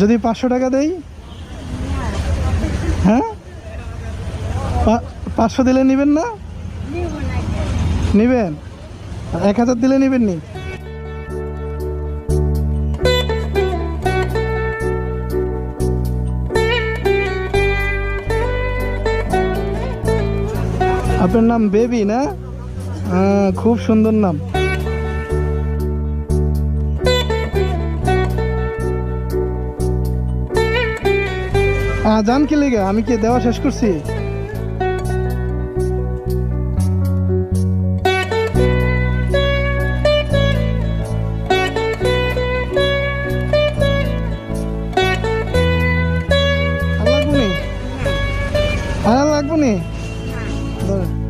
যদি পাঁচশো টাকা দেই? হ্যাঁ? পাঁচশো দিলে নেবেন না? নেবেন। এক হাজার দিলে নেবেন নি আপনার নাম বেবি না? খুব সুন্দর নাম। আজান কি লেগে? আমি কে দেওয়া শেষ করছি? আর লাগবো নি ধরেন